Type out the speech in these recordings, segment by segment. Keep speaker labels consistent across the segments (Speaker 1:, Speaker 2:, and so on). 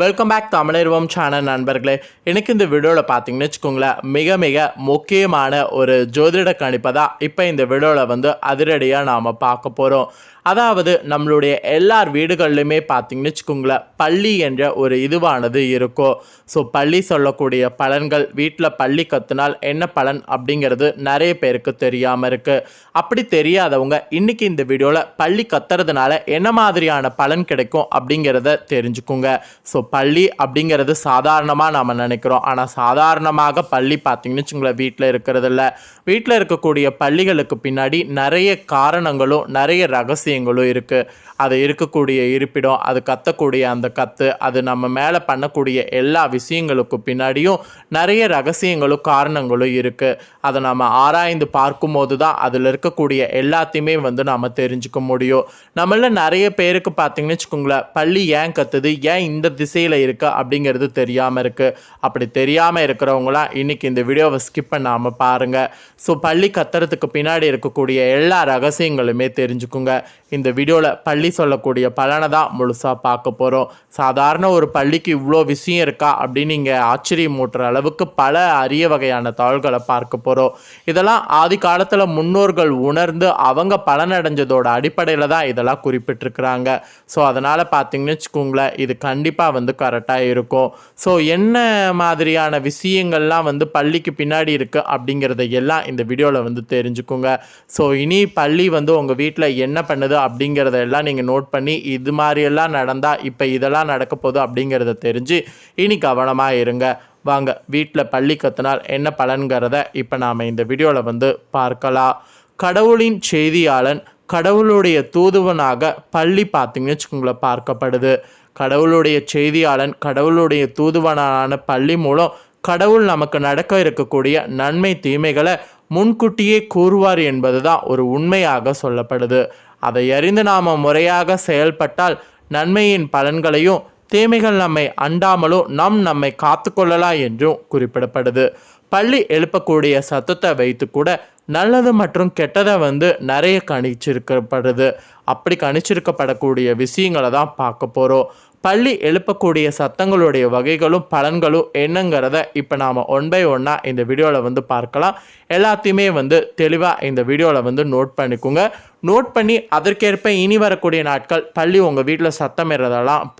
Speaker 1: welcome back Tamizharvam channel நண்பர்களே. எனக்கு இந்த வீடியோவில் பார்த்தீங்கன்னு வச்சுக்கோங்களேன் மிக மிக முக்கியமான ஒரு ஜோதிட கணிப்பை தான் இப்போ இந்த வீடியோவில் வந்து அதிரடியாக நாம் பார்க்க போகிறோம் அதாவது நம்மளுடைய எல்லார் வீடுகள்லையுமே பார்த்தீங்கன்னு வச்சுக்கோங்களேன் பள்ளி என்ற ஒரு இதுவானது இருக்கும் ஸோ பள்ளி சொல்லக்கூடிய பலன்கள் வீட்டில் பள்ளி கத்துனால் என்ன பலன் அப்படிங்கிறது நிறைய பேருக்கு தெரியாமல் இருக்குது அப்படி தெரியாதவங்க இன்னைக்கு இந்த வீடியோவில் பள்ளி கத்துறதுனால என்ன மாதிரியான பலன் கிடைக்கும் அப்படிங்கிறத தெரிஞ்சுக்குங்க. ஸோ பள்ளி அப்படிங்கிறது சாதாரணமாக நாம் நினைக்கிறோம். ஆனால் சாதாரணமாக பள்ளி பார்த்தீங்கன்னு வச்சுங்களேன் வீட்டில் இருக்கிறதில்ல வீட்டில் இருக்கக்கூடிய பள்ளிகளுக்கு பின்னாடி நிறைய காரணங்களும் நிறைய ரகசியங்களும் இருக்குது அது இருக்கக்கூடிய இருப்பிடம் அது கத்தக்கூடிய அந்த கத்து அது நம்ம மேலே பண்ணக்கூடிய எல்லா விஷயங்களுக்கு பின்னாடியும் நிறைய ரகசியங்களும் காரணங்களும் இருக்குது அதை நம்ம ஆராய்ந்து பார்க்கும்போது தான் அதில் இருக்கக்கூடிய எல்லாத்தையுமே வந்து நாம் தெரிஞ்சுக்க முடியும். நம்மள நிறைய பேருக்கு பார்த்தீங்கன்னு வச்சுக்கோங்களேன் பள்ளி ஏன் கத்துது? ஏன் இந்த திசை திசையில் இருக்குது அப்படிங்கிறது தெரியாமல் இருக்குது அப்படி தெரியாமல் இருக்கிறவங்களாம் இன்னைக்கு இந்த வீடியோவை ஸ்கிப் பண்ணாமல் பாருங்கள் ஸோ பள்ளி கத்துறதுக்கு பின்னாடி இருக்கக்கூடிய எல்லா ரகசியங்களுமே தெரிஞ்சுக்குங்க. இந்த வீடியோவில் பள்ளி சொல்லக்கூடிய பலனை தான் முழுசாக பார்க்க போகிறோம் சாதாரண ஒரு பள்ளிக்கு இவ்வளோ விஷயம் இருக்கா அப்படின்னு நீங்கள் ஆச்சரியம் ஊட்டுற அளவுக்கு பல அரிய வகையான தகவல்களை பார்க்க போகிறோம் இதெல்லாம் ஆதி காலத்தில் முன்னோர்கள் உணர்ந்து அவங்க பலனடைஞ்சதோட அடிப்படையில் தான் இதெல்லாம் குறிப்பிட்டிருக்கிறாங்க. ஸோ அதனால் பார்த்தீங்கன்னு வச்சுக்கோங்களேன் இது கண்டிப்பாக வந்து கரெக்டாக இருக்கும். ஸோ என்ன மாதிரியான விஷயங்கள்லாம் வந்து பள்ளிக்கு பின்னாடி இருக்குது அப்படிங்கிறத எல்லாம் இந்த வீடியோவில் வந்து தெரிஞ்சுக்குங்க. ஸோ இனி பள்ளி வந்து உங்கள் வீட்டில் என்ன பண்ணுது அப்படிங்கிறத எல்லாம் நீங்கள் நோட் பண்ணி இது மாதிரியெல்லாம் நடந்தால் இப்போ இதெல்லாம் நடக்க போகுது அப்படிங்கிறத தெரிஞ்சு இனி கவனமாக இருங்க. வாங்க வீட்டில் பள்ளி கத்தினால் என்ன பலன்கிறத இப்போ நாம் இந்த வீடியோவில் வந்து பார்க்கலாம். கடவுளின் செய்தியாளன் கடவுளுடைய தூதுவனாக பள்ளி பார்த்தீங்கன்னு வச்சுக்கோங்களேன் பார்க்கப்படுது. கடவுளுடைய செய்தியாளன் கடவுளுடைய தூதுவனான பள்ளி மூலம் கடவுள் நமக்கு நடக்க இருக்கக்கூடிய நன்மை தீமைகளை முன்கூட்டியே கூறுவார் என்பது தான் ஒரு உண்மையாக சொல்லப்படுது. அதை அறிந்து நாம் முறையாக செயல்பட்டால் நன்மையின் பலன்களையும் தீமைகள் நம்மை அண்டாமலும் நம் நம்மை காத்துக்கொள்ளலாம் என்றும் குறிப்பிடப்படுது. பள்ளி எழுப்பக்கூடிய சத்தத்தை வைத்து கூட நல்லது மற்றும் கெட்டதை வந்து நிறைய கணிச்சிருக்கப்படுது. அப்படி கணிச்சிருக்கப்படக்கூடிய விஷயங்களை தான் பார்க்க போகிறோம் பள்ளி எழுப்பக்கூடிய சத்தங்களுடைய வகைகளும் பலன்களும் என்னங்கிறத இப்போ நாம் ஒன் பை ஒன்னாக இந்த வீடியோவில் வந்து பார்க்கலாம். எல்லாத்தையுமே வந்து தெளிவாக இந்த வீடியோவில் வந்து நோட் பண்ணிக்கோங்க. நோட் பண்ணி அதற்கேற்ப இனி வரக்கூடிய நாட்கள் பள்ளி உங்கள் வீட்டில் சத்தம்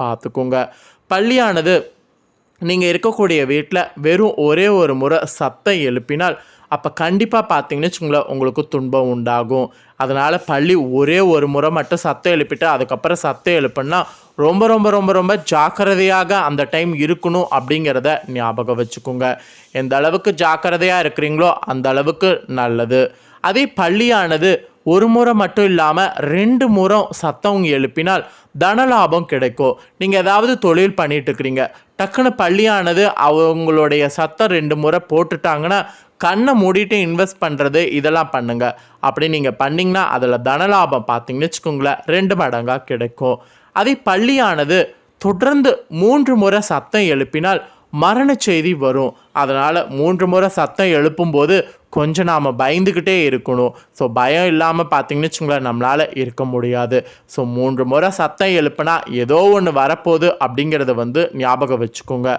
Speaker 1: பார்த்துக்குங்க. பள்ளியானது நீங்கள் இருக்கக்கூடிய வீட்டில் வெறும் ஒரே ஒரு முறை சத்தம் எழுப்பினால் அப்போ கண்டிப்பாக பார்த்தீங்கன்னு வச்சுங்களேன் உங்களுக்கு துன்பம் உண்டாகும். அதனால் பள்ளி ஒரே ஒரு முறை மட்டும் சத்தம் எழுப்பிட்டு அதுக்கப்புறம் சத்தம் எழுப்புன்னா ரொம்ப ரொம்ப ரொம்ப ரொம்ப ஜாக்கிரதையாக அந்த டைம் இருக்கணும் அப்படிங்கிறத ஞாபகம் வச்சுக்கோங்க. எந்த அளவுக்கு ஜாக்கிரதையாக இருக்கிறீங்களோ அந்த அளவுக்கு நல்லது. அதே பள்ளியானது ஒரு முறை மட்டும் இல்லாமல் ரெண்டு முறை சத்தம் எழுப்பினால் தனலாபம் கிடைக்கும். நீங்கள் ஏதாவது தொழில் பண்ணிகிட்டு இருக்கிறீங்க டக்குன்னு பள்ளியானது அவங்களுடைய சத்தம் ரெண்டு முறை போட்டுட்டாங்கன்னா கண்ணை மூடிட்டு இன்வெஸ்ட் பண்ணுறது இதெல்லாம் பண்ணுங்கள் அப்படி நீங்கள் பண்ணிங்கன்னா அதில் தனலாபம் பார்த்தீங்கன்னு வச்சுக்கோங்களேன் ரெண்டு மடங்காக கிடைக்கும். அதே பள்ளியானது தொடர்ந்து மூன்று முறை சத்தம் எழுப்பினால் மரண செய்தி வரும். அதனால் மூன்று முறை சத்தம் எழுப்பும்போது கொஞ்சம் நாம் பயந்துக்கிட்டே இருக்கணும். ஸோ பயம் இல்லாமல் பார்த்தீங்கன்னு வச்சுங்களேன் நம்மளால் இருக்க முடியாது. ஸோ மூன்று முறை சத்தம் எழுப்புனா ஏதோ ஒன்று வரப்போகுது அப்படிங்கிறத வந்து ஞாபகம் வச்சுக்கோங்க.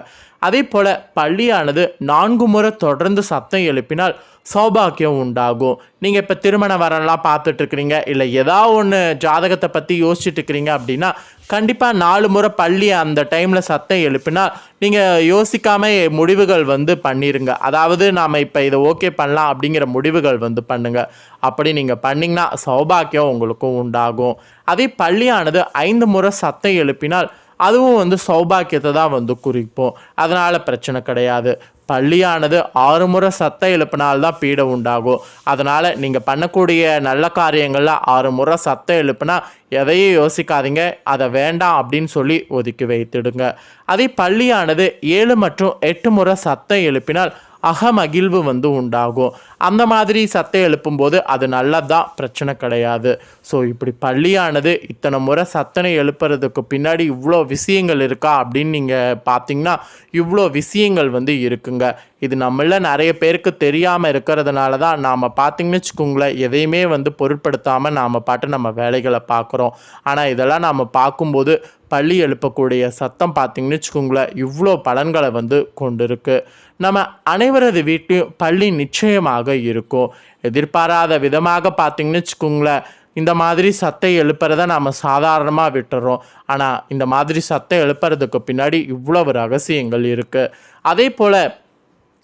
Speaker 1: அதே போல் பள்ளியானது நான்கு முறை தொடர்ந்து சத்தம் எழுப்பினால் சௌபாக்கியம் உண்டாகும். நீங்கள் இப்போ திருமண வரலாம் பார்த்துட்ருக்குறீங்க இல்லை ஏதா ஒன்று ஜாதகத்தை பற்றி யோசிச்சுட்டு இருக்கிறீங்க அப்படின்னா கண்டிப்பாக நாலு முறை பள்ளி அந்த டைமில் சத்தம் எழுப்பினா நீங்கள் யோசிக்காமல் முடிவுகள் வந்து பண்ணிடுங்க அதாவது நாம் இப்போ இதை ஓகே பண்ணலாம் அப்படிங்கிற முடிவுகள் வந்து பண்ணுங்கள் அப்படி நீங்கள் பண்ணிங்கன்னா சௌபாக்கியம் உங்களுக்கும் உண்டாகும். அதே பள்ளியானது ஐந்து முறை சத்தம் எழுப்பினால் அதுவும் வந்து சௌபாக்கியத்தை தான் வந்து குறிப்போம் அதனால் பிரச்சனை கிடையாது. பள்ளியானது ஆறு முறை சத்தம் எழுப்பினால்தான் பீடை உண்டாகும். அதனால் நீங்கள் பண்ணக்கூடிய நல்ல காரியங்களில் ஆறு முறை சத்தம் எழுப்புனா எதையும் யோசிக்காதீங்க. அதை வேண்டாம் அப்படின்னு சொல்லி ஒதுக்கி வைத்திடுங்க. அதே பள்ளியானது ஏழு மற்றும் எட்டு முறை சத்தம் எழுப்பினால் அகமகிழ்வு வந்து உண்டாகும். அந்த மாதிரி சத்தம் எழுப்பும்போது அது நல்லதான் பிரச்சனை கிடையாது. ஸோ இப்படி பள்ளியானது இத்தனை முறை சத்தனை எழுப்புறதுக்கு பின்னாடி இவ்வளோ விஷயங்கள் இருக்கா? அப்படின்னு நீங்கள் பார்த்தீங்கன்னா இவ்வளோ விஷயங்கள் வந்து இருக்குங்க. இது நம்மள நிறைய பேருக்கு தெரியாமல் இருக்கிறதுனால தான் நாம் பார்த்திங்கன்னு வச்சுக்கோங்களேன் எதையுமே வந்து பொருட்படுத்தாமல் நாம் பாட்டு நம்ம வேலைகளை பார்க்குறோம் ஆனால் இதெல்லாம் நாம் பார்க்கும்போது பள்ளி எழுப்பக்கூடிய சத்தம் பார்த்தீங்கன்னு வச்சுக்கோங்களேன் இவ்வளோ பலன்களை வந்து கொண்டிருக்கு. நம்ம அனைவரது வீட்லையும் பள்ளி நிச்சயமாக இருக்கும். எதிர்பாராத விதமாக பார்த்தீங்கன்னு வச்சுக்கோங்களேன் இந்த மாதிரி சத்தை எழுப்புறத நாம் சாதாரணமாக விட்டுறோம். ஆனால் இந்த மாதிரி சத்தை எழுப்புறதுக்கு பின்னாடி இவ்வளவு ரகசியங்கள் இருக்குது அதே போல்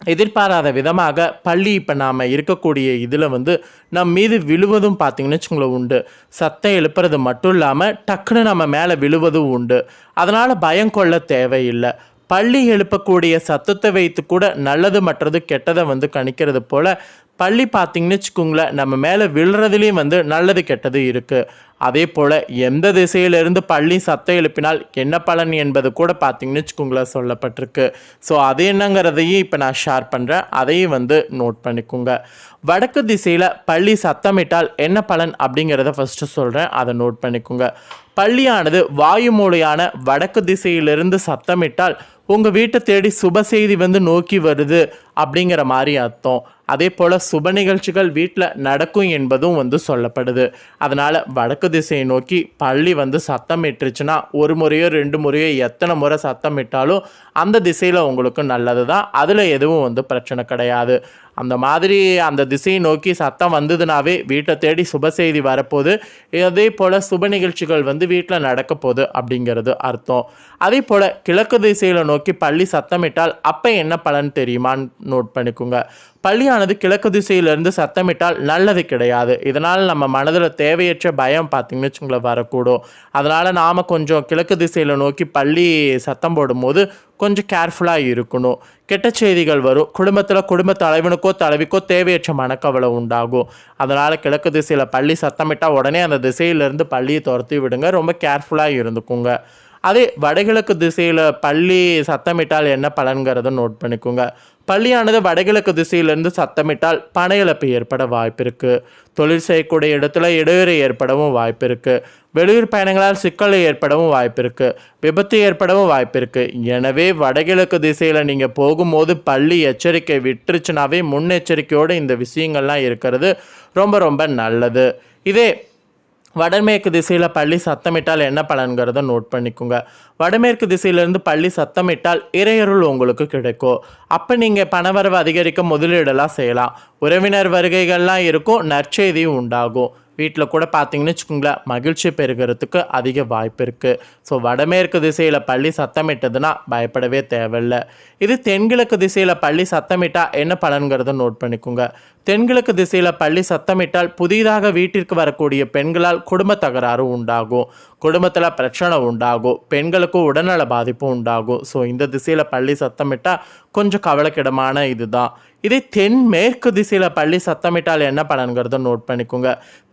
Speaker 1: எதிர்பாராத விதமாக பள்ளி இப்போ நாம் இருக்கக்கூடிய இதில் வந்து நம் மீது விழுவதும் பார்த்திங்கன்னு வச்சுங்களேன் உண்டு. சத்தம் எழுப்புறது மட்டும் இல்லாமல் டக்குன்னு நம்ம மேலே விழுவதும் உண்டு. அதனால் பயம் கொள்ள தேவையில்லை. பள்ளி எழுப்பக்கூடிய சத்தத்தை வைத்து கூட நல்லது மற்றது கெட்டதை வந்து கணிக்கிறது போல் பள்ளி பார்த்திங்கன்னு வச்சுக்கோங்களேன் நம்ம மேலே விழுறதுலேயும் வந்து நல்லது கெட்டது இருக்குது அதே போல் எந்த திசையிலிருந்து பள்ளி சத்தம் எழுப்பினால் என்ன பலன் என்பது கூட பார்த்திங்கன்னு வச்சுக்கோங்களேன் சொல்லப்பட்டிருக்கு. ஸோ அது என்னங்கிறதையும் இப்போ நான் ஷேர் பண்ணுறேன் அதையும் வந்து நோட் பண்ணிக்கோங்க. வடக்கு திசையில் பள்ளி சத்தமிட்டால் என்ன பலன் அப்படிங்கிறத ஃபஸ்ட்டு சொல்கிறேன் அதை நோட் பண்ணிக்கோங்க. பள்ளியானது வாயு மூலையான வடக்கு திசையிலிருந்து சத்தமிட்டால் உங்கள் வீட்டை தேடி சுப செய்தி வந்து நோக்கி வருது அப்படிங்கிற மாதிரி அர்த்தம். அதே போல் சுப நிகழ்ச்சிகள் வீட்டில் நடக்கும் என்பதும் வந்து சொல்லப்படுது. அதனால் வடக்கு திசையை நோக்கி பள்ளி வந்து சத்தம் இட்டுருச்சுன்னா ஒரு முறையோ ரெண்டு முறையோ எத்தனை முறை சத்தம் இட்டாலும் அந்த திசையில் உங்களுக்கு நல்லது தான் அதில் எதுவும் வந்து பிரச்சனை கிடையாது. அந்த மாதிரி அந்த திசையை நோக்கி சத்தம் வந்ததுனாவே வீட்டை தேடி சுப செய்தி வரப்போகுது. அதே போல் சுப நிகழ்ச்சிகள் வந்து வீட்டில் நடக்க போகுது அப்படிங்கிறது அர்த்தம். அதே போல் கிழக்கு திசையில் நோக்கி பள்ளி சத்தமிட்டால் அப்போ என்ன பலன் தெரியுமான்னு நோட் பண்ணிக்கோங்க. பள்ளியானது கிழக்கு திசையிலிருந்து சத்தமிட்டால் நல்லது கிடையாது. இதனால் நம்ம மனதில் தேவையற்ற பயம் பார்த்திங்கன்னு வச்சுங்களேன் வரக்கூடும். அதனால் நாம் கொஞ்சம் கிழக்கு திசையில் நோக்கி பள்ளி சத்தம் போடும்போது கொஞ்சம் கேர்ஃபுல்லாக இருக்கணும். கெட்ட செய்திகள் வரும். குடும்பத்தில் குடும்ப தலைவனுக்கோ தலைவிக்கோ தேவையற்ற மனக்கவலை உண்டாகும். அதனால் கிழக்கு திசையில் பள்ளி சத்தமிட்டால் உடனே அந்த திசையிலேருந்து பள்ளியை துரத்தி விடுங்க. ரொம்ப கேர்ஃபுல்லாக இருந்துக்குங்க. அதே வடகிழக்கு திசையில் பள்ளி சத்தமிட்டால் என்ன பலன்கிறத நோட் பண்ணிக்கோங்க. பள்ளியானது வடகிழக்கு திசையிலிருந்து சத்தமிட்டால் பண இழப்பு ஏற்பட வாய்ப்பிருக்கு. தொழில் செய்யக்கூடிய இடத்துல இடையூறு ஏற்படவும் வாய்ப்பிருக்கு. வெளியூர் பயணங்களால் சிக்கல் ஏற்படவும் வாய்ப்பிருக்கு. விபத்து ஏற்படவும் வாய்ப்பிருக்கு. எனவே வடகிழக்கு திசையில் நீங்கள் போகும்போது பள்ளி எச்சரிக்கை விட்டுருச்சுனாவே முன்னெச்சரிக்கையோடு இந்த விஷயங்கள்லாம் இருக்கிறது ரொம்ப ரொம்ப நல்லது. இதே வடமேற்கு திசையில் பள்ளி சத்தமிட்டால் என்ன பலன்கிறத நோட் பண்ணிக்கோங்க. வடமேற்கு திசையிலேருந்து பள்ளி சத்தமிட்டால் இறையருள் உங்களுக்கு கிடைக்கும். அப்போ நீங்கள் பணவரவு அதிகரிக்க முதலீடெல்லாம் செய்யலாம். உறவினர் வருகைகள்லாம் இருக்கும் நற்செய்தியும் உண்டாகும். வீட்டில் கூட பார்த்தீங்கன்னு வச்சுக்கோங்களேன் மகிழ்ச்சி பெறுகிறதுக்கு அதிக வாய்ப்பு இருக்குது ஸோ வடமேற்கு திசையில் பள்ளி சத்தமிட்டதுன்னா பயப்படவே தேவையில்லை. இது தென்கிழக்கு திசையில் பள்ளி சத்தமிட்டால் என்ன பலன்கிறத நோட் பண்ணிக்கோங்க. தென்கிழக்கு திசையில் பள்ளி சத்தமிட்டால் புதிதாக வீட்டிற்கு வரக்கூடிய பெண்களால் குடும்ப தகராறு உண்டாகும். குடும்பத்தில் பிரச்சனை உண்டாகும். பெண்களுக்கும் உடல்நல பாதிப்பு உண்டாகும். ஸோ இந்த திசையில் பள்ளி சத்தமிட்டால் கொஞ்சம் கவலைக்கிடமான இதுதான். இதே தென்மேற்கு திசையில் பள்ளி சத்தமிட்டால் என்ன பலன்கிறத நோட் பண்ணிக்கோங்க.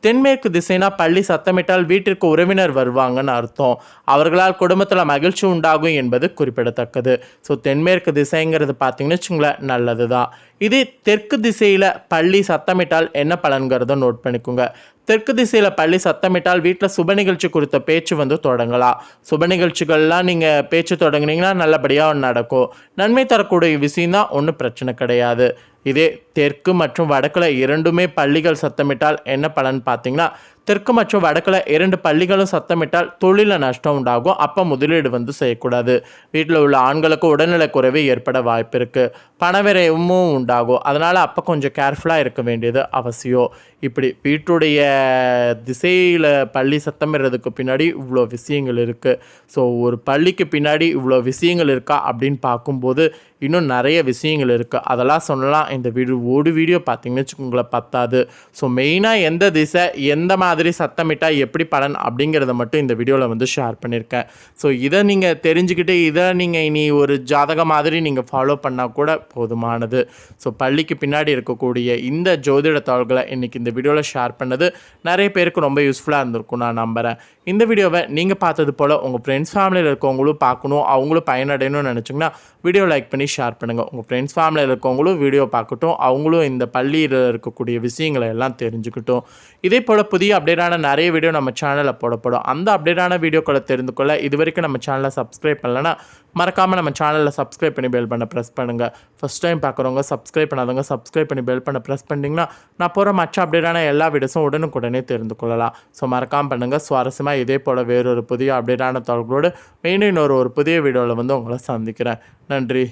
Speaker 1: தென்மேற்கு திசைனா பள்ளி சத்தமிட்டால் வீட்டிற்கு உறவினர் வருவாங்கன்னு அர்த்தம். அவர்களால் குடும்பத்தில் மகிழ்ச்சி உண்டாகும் என்பது குறிப்பிடத்தக்கது. ஸோ தென்மேற்கு திசைங்கிறது பார்த்தீங்கன்னு வச்சுங்களேன் நல்லது தான் இதே தெற்கு திசையில் பள்ளி சத்தமிட்டால் என்ன பலன்கிறத நோட் பண்ணிக்கோங்க. தெற்கு திசையில் பள்ளி சத்தமிட்டால் வீட்டில் சுப நிகழ்ச்சி குறித்த பேச்சு வந்து தொடங்கலாம். சுப நிகழ்ச்சிகள்லாம் நீங்கள் பேச்சு தொடங்குனீங்கன்னா நல்லபடியாக நடக்கும். நன்மை தரக்கூடிய விஷயம் தான் ஒன்றும் பிரச்சனை கிடையாது. இதே தெற்கு மற்றும் வடக்கில் இரண்டுமே பள்ளிகள் சத்தமிட்டால் என்ன பலன் பார்த்தீங்கன்னா தெற்கு மற்றும் வடக்கில் இரண்டு பள்ளிகளும் சத்தமிட்டால் தொழிலில் நஷ்டம் உண்டாகும். அப்போ முதலீடு வந்து செய்யக்கூடாது. வீட்டில் உள்ள ஆண்களுக்கு உடல்நிலை குறைவு ஏற்பட வாய்ப்பு இருக்குது பணவிரயமும் உண்டாகும். அதனால் அப்போ கொஞ்சம் கேர்ஃபுல்லாக இருக்க வேண்டியது அவசியம். இப்படி வீட்டுடைய திசையில் பள்ளி சத்தமிடுறதுக்கு பின்னாடி இவ்வளோ விஷயங்கள் இருக்குது ஸோ ஒரு பள்ளிக்கு பின்னாடி இவ்வளோ விஷயங்கள் இருக்கா அப்படின்னு பார்க்கும்போது இன்னும் நிறைய விஷயங்கள் இருக்குது அதெல்லாம் சொல்லலாம் இந்த வீடு ஒரு வீடியோ பார்த்தீங்கன்னு வச்சுக்கோங்களேன் பத்தாது. ஸோ மெயினாக எந்த திசை எந்த மாதிரி சத்தமிட்டால் எப்படி பலன் அப்படிங்கிறத மட்டும் இந்த வீடியோவில் வந்து ஷேர் பண்ணியிருக்கேன் ஸோ இதை நீங்கள் தெரிஞ்சுக்கிட்டு இதை நீங்கள் இனி ஒரு ஜாதகம் மாதிரி நீங்கள் ஃபாலோ பண்ணால் கூட போதுமானது. ஸோ பள்ளிக்கு பின்னாடி இருக்கக்கூடிய இந்த ஜோதிட தாள்களை இன்றைக்கி இந்த வீடியோவில் ஷேர் பண்ணது நிறைய பேருக்கு ரொம்ப யூஸ்ஃபுல்லாக இருந்திருக்கும் நான் நம்புகிறேன் இந்த வீடியோவை நீங்கள் பார்த்தது போல் உங்கள் ஃப்ரெண்ட்ஸ் ஃபேமிலியில் இருக்கவங்களும் பார்க்கணும் அவங்களும் பயனடையணும்னு நினச்சிங்கன்னா வீடியோ லைக் பண்ணி ஷேர் பண்ணுங்கள் உங்கள் ஃப்ரெண்ட்ஸ் ஃபேமிலியில் இருக்கவங்களும் வீடியோ பார்க்கட்டும் அவங்க அவங்களும் இந்த பள்ளியில் இருக்கக்கூடிய விஷயங்களை எல்லாம் தெரிஞ்சுக்கிட்டோம். இதே போல் புதிய அப்டேட்டான நிறைய வீடியோ நம்ம சேனலில் போடப்படும். அந்த அப்டேட்டான வீடியோக்களை தெரிந்து கொள்ள இது வரைக்கும் நம்ம சேனலை சப்ஸ்கிரைப் பண்ணலன்னா மறக்காமல் நம்ம சேனலில் சப்ஸ்கிரைப் பண்ணி பெல் பண்ண ப்ரெஸ் பண்ணுங்கள் ஃபஸ்ட் டைம் பார்க்குறவங்க சப்ஸ்கிரைப் பண்ணாதவங்க சப்ஸ்கிரைப் பண்ணி பெல் பண்ண ப்ரெஸ் பண்ணிங்கன்னா நான் போகிற மற்ற அப்டேட்டான எல்லா வீடியோஸும் உடனுக்குடனே தெரிந்து கொள்ளலாம். ஸோ மறக்காமல் பண்ணுங்கள் சுவாரஸ்யமாக இதே போல் வேறொரு புதிய அப்டேட்டான தகவல்களோடு மெயினும் இன்னொரு ஒரு புதிய வீடியோவில் வந்து உங்களை சந்திக்கிறேன். நன்றி.